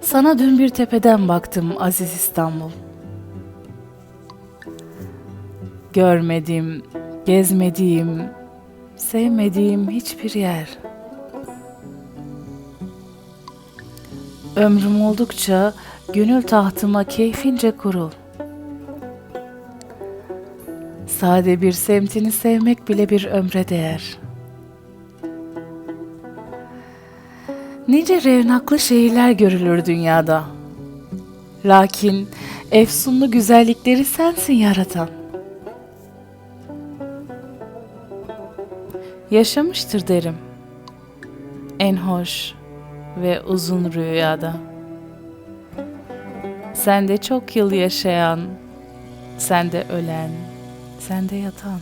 Sana dün bir tepeden baktım aziz İstanbul. Görmediğim, gezmediğim, sevmediğim hiçbir yer. Ömrüm oldukça gönül tahtıma keyfince kurul. Sade bir semtini sevmek bile bir ömre değer. Nice revnaklı şehirler görülür dünyada. Lakin efsunlu güzellikleri sensin yaratan. Yaşamıştır derim. En hoş ve uzun rüyada. Sen de çok yıl yaşayan, sen de ölen, sen de yatan.